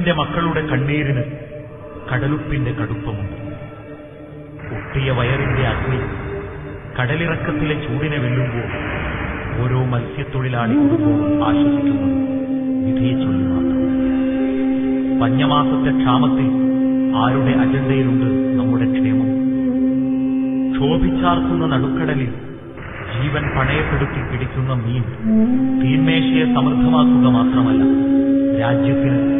എന്റെ മക്കളുടെ കണ്ണീരിന് കടലുപ്പിന്റെ കടുപ്പമുണ്ട്. ഒട്ടിയ വയറിന്റെ അഗ്നി കടലിറക്കത്തിലെ ചൂടിനെ വെല്ലുമ്പോൾ ഓരോ മത്സ്യത്തൊഴിലാളി ആശ്വസിക്കുന്നു. പഞ്ഞമാസത്തെ ക്ഷാമത്തിൽ ആരുടെ അജണ്ടയിലുണ്ട് നമ്മുടെ ക്ഷേമം? ക്ഷോഭിച്ചാർക്കുന്ന നടുക്കടലിൽ ജീവൻ പണയപ്പെടുത്തി പിടിക്കുന്ന മീൻ തീന്മേശയെ സമൃദ്ധമാക്കുക മാത്രമല്ല രാജ്യത്തിന്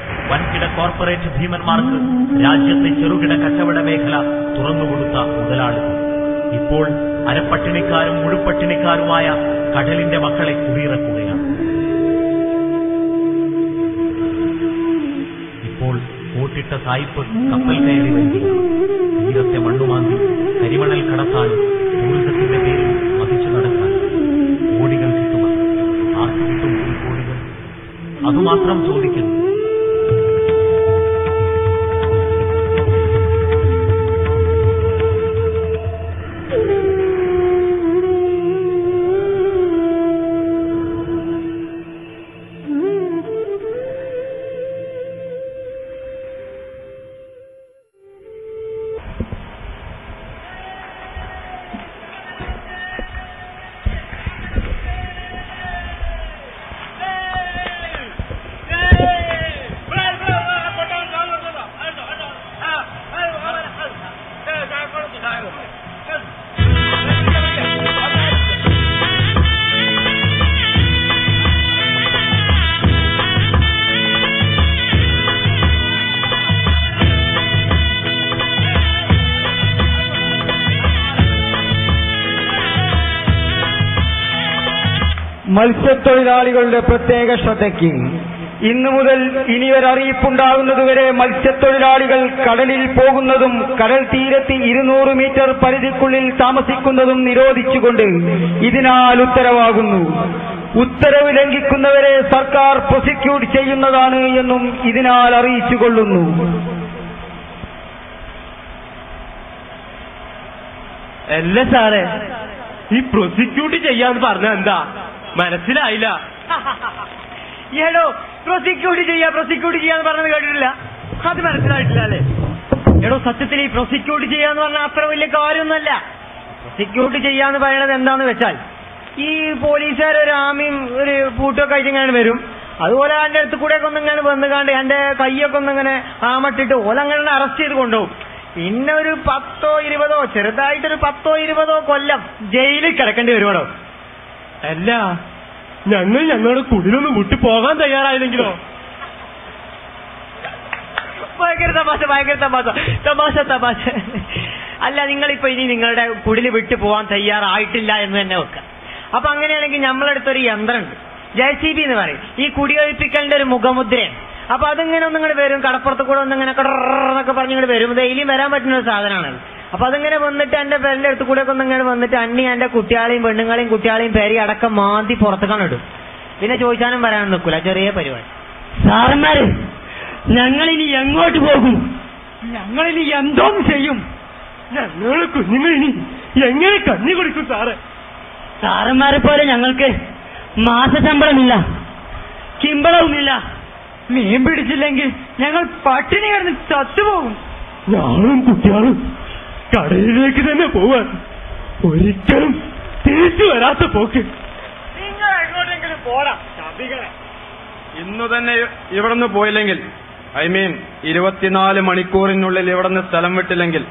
വൻകിട കോർപ്പറേറ്റ് ഭീമന്മാർക്ക് രാജ്യത്തെ ചെറുകിട കച്ചവട മേഖല തുറന്നുകൊടുത്ത മുതലാളികൾ ഇപ്പോൾ അരപ്പട്ടിണിക്കാരും മുഴുപട്ടിണിക്കാരുമായ കടലിന്റെ മക്കളെ കുടിയിറക്കുകയാണ്. ഇപ്പോൾ കോട്ടിട്ട സായിപ്പ് കപ്പൽ കയറി വരികയാണ് തീരത്തെ മണ്ണുമാന്തി കരിമണൽ കടത്താനും ടൂറിസത്തിന്റെ പേരിൽ മതിച്ചു നടക്കാൻ കോടികൾ കിട്ടുമെന്ന് ആർക്ക് കിട്ടും കോടികൾ? അതുമാത്രം ചോദിക്കുന്നു. മത്സ്യത്തൊഴിലാളികളുടെ പ്രത്യേക ശ്രദ്ധയ്ക്ക് ഇന്നു മുതൽ ഇനിയൊരറിയിപ്പുണ്ടാകുന്നതുവരെ മത്സ്യത്തൊഴിലാളികൾ കടലിൽ പോകുന്നതും കടൽ തീരത്തി ഇരുന്നൂറ് മീറ്റർ പരിധിക്കുള്ളിൽ താമസിക്കുന്നതും നിരോധിച്ചുകൊണ്ട് ഇതിനാൽ ഉത്തരവാകുന്നു. ഉത്തരവ് ലംഘിക്കുന്നവരെ സർക്കാർ പ്രോസിക്യൂട്ട് ചെയ്യുന്നതാണ് എന്നും ഇതിനാൽ അറിയിച്ചുകൊള്ളുന്നു. അല്ല സാറേ ഈ പ്രോസിക്യൂട്ട് ചെയ്യാന്ന് പറഞ്ഞ എന്താ? മനസ്സിലായില്ല. ഏടോ പ്രോസിക്യൂട്ട് ചെയ്യാ പ്രോസിക്യൂട്ട് ചെയ്യാന്ന് പറഞ്ഞത് കേട്ടിട്ടില്ല. അത് മനസ്സിലായിട്ടില്ല അല്ലേ? എടോ സത്യത്തിൽ ഈ പ്രോസിക്യൂട്ട് ചെയ്യാന്ന് പറഞ്ഞാൽ അത്ര വലിയ കാര്യമൊന്നുമല്ല. പ്രോസിക്യൂട്ട് ചെയ്യാന്ന് പറയണത് എന്താന്ന് വെച്ചാൽ ഈ പോലീസുകാർ ഒരു ആമയും ഒരു പൂട്ടൊക്കെ ആയിട്ട് വരും. അതുപോലെ എന്റെ അടുത്ത് കൂടെ ഒക്കെ ഒന്നിങ്ങനെ വന്നുകാണ്ട് എന്റെ കൈയൊക്കെ ഒന്നിങ്ങനെ ആമട്ടിട്ട് ഓലങ്ങനെ അറസ്റ്റ് ചെയ്ത് കൊണ്ടുപോകും. പിന്നെ ഒരു പത്തോ ഇരുപതോ ചെറുതായിട്ടൊരു പത്തോ ഇരുപതോ കൊല്ലം ജയിലിൽ കിടക്കേണ്ടി വരുവാടോ അല്ല. ഞങ്ങൾ ഞങ്ങളുടെ കുടിലൊന്നും വിട്ടു പോകാൻ തയ്യാറായില്ലെങ്കിലോ? ഭയങ്കര തമാശ ഭയങ്കര തമാശ. തമാശ തമാശ. അല്ല നിങ്ങളിപ്പോ ഇനി നിങ്ങളുടെ കുടിൽ വിട്ടു പോകാൻ തയ്യാറായിട്ടില്ല എന്ന് തന്നെ വെക്കാം. അപ്പൊ അങ്ങനെയാണെങ്കിൽ നമ്മളടുത്തൊരു യന്ത്രമുണ്ട്. ജെ സി ബി എന്ന് പറയും. ഈ കുടിയൊഴിപ്പിക്കലിന്റെ ഒരു മുഖമുദ്രയാണ്. അപ്പൊ അതിങ്ങനെ ഒന്നിങ്ങനെ വരും കടപ്പുറത്ത് കൂടെ ഒന്നിങ്ങനെ കടറന്നൊക്കെ പറഞ്ഞിങ്ങനെ വരും ഡെയിലി വരാൻ പറ്റുന്ന ഒരു സാധനമാണ് അപ്പൊ അതിങ്ങനെ വന്നിട്ട് എന്റെ പേരിന്റെ അടുത്ത് കൂടെ ഒക്കെ ഇങ്ങനെ വന്നിട്ട് അണ്ണി എന്റെ കുട്ടികളെയും പെണ്ണുങ്ങളെയും കുട്ടികളെയും പേരി അടക്കം മാന്തി പുറത്തേക്കാണ് ഇടും. പിന്നെ ചോദിച്ചാലും വരാൻ നിൽക്കൂല ചെറിയ പരിപാടി. സാറന്മാര് ഞങ്ങൾ ഇനി എങ്ങോട്ട് പോകും? ഞങ്ങൾ ഇനി എന്തോ ചെയ്യും? ഞങ്ങൾ കുഞ്ഞുങ്ങളിനി എങ്ങനെ കണ്ണി കൊടുക്കും സാറ്? സാറന്മാരെ പോലെ ഞങ്ങൾക്ക് മാസശമ്പളമില്ല കിമ്പളവുമില്ല. മീൻ പിടിച്ചില്ലെങ്കിൽ ഞങ്ങൾ പട്ടിണി കിടന്ന് ചത്തുപോകും. ഞാനും കുട്ടികളും കടലിലേക്ക് തന്നെ പോവാൻ ഒരിക്കലും തിരിച്ചു വരാത്ത പോക്ക്. നിങ്ങൾ എങ്ങോട്ടെങ്കിലും പോരാ ചതികളെ ഇന്നു തന്നെ ഇവിടുന്ന് പോയില്ലെങ്കിൽ ഐ മീൻ ഇരുപത്തിനാല് മണിക്കൂറിനുള്ളിൽ ഇവിടുന്ന് സ്ഥലം വിട്ടില്ലെങ്കിൽ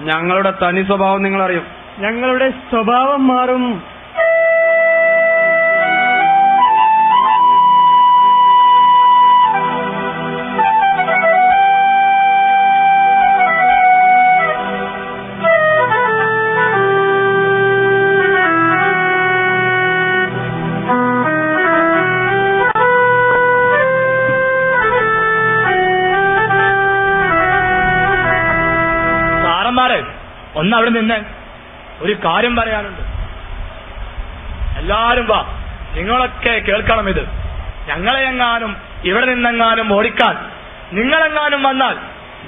ഞങ്ങളുടെ തനി സ്വഭാവം നിങ്ങൾ അറിയും ഞങ്ങളുടെ സ്വഭാവം മാറും. ഒന്ന് അവിടെ നിന്ന് ഒരു കാര്യം പറയാനുണ്ട്. എല്ലാരും വാ. നിങ്ങളൊക്കെ കേൾക്കണം ഇത്. ഞങ്ങളെയെങ്ങാനും ഇവിടെ നിന്നെങ്ങാനും ഓടിക്കാൻ നിങ്ങളെങ്ങാനും വന്നാൽ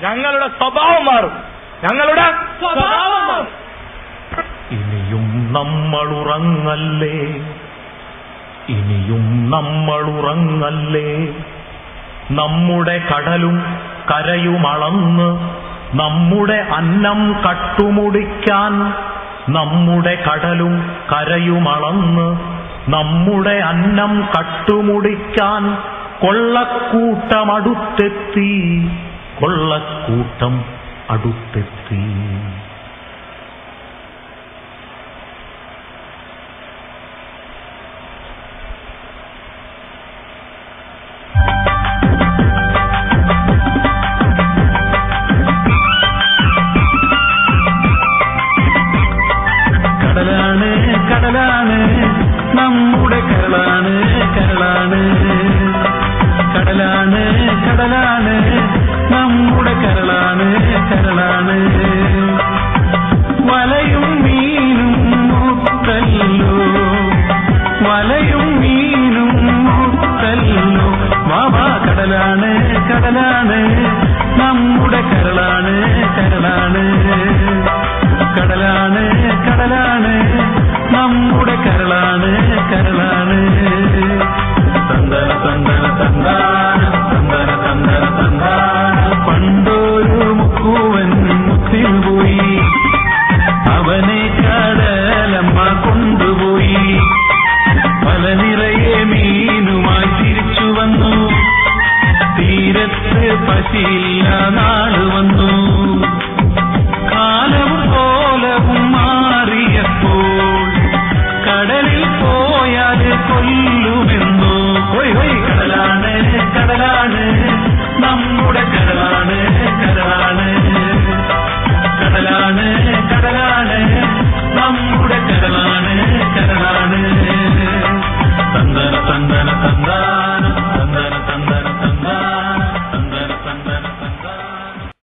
ഞങ്ങളുടെ സ്വഭാവം മാറും. ഞങ്ങളുടെ സ്വഭാവം മാറും. ഇനിയും നമ്മളുറങ്ങല്ലേ? ഇനിയും നമ്മളുറങ്ങല്ലേ? നമ്മുടെ കടലും കരയുമളന്ന് നമ്മുടെ അന്നം കട്ടുമുടിക്കാൻ നമ്മുടെ കടലും കരയുമളന്ന് നമ്മുടെ അന്നം കട്ടുമുടിക്കാൻ കൊള്ളക്കൂട്ടമടുത്തെത്തി കൊള്ളക്കൂട്ടം അടുത്തെത്തി. നമ്മുടെ കരളാണ് കരളാണ്. കടലാണ് കടലാണ്. നമ്മുടെ കരളാണ് കരളാണ്. വലയും മീനും മുത്തല്ലോ വലയും മീനും മുത്തല്ലോ വാവാ കടലാണ് കടലാണ്. നമ്മുടെ കരളാണ് കരളാണ്. കടലാണ് കടലാണ്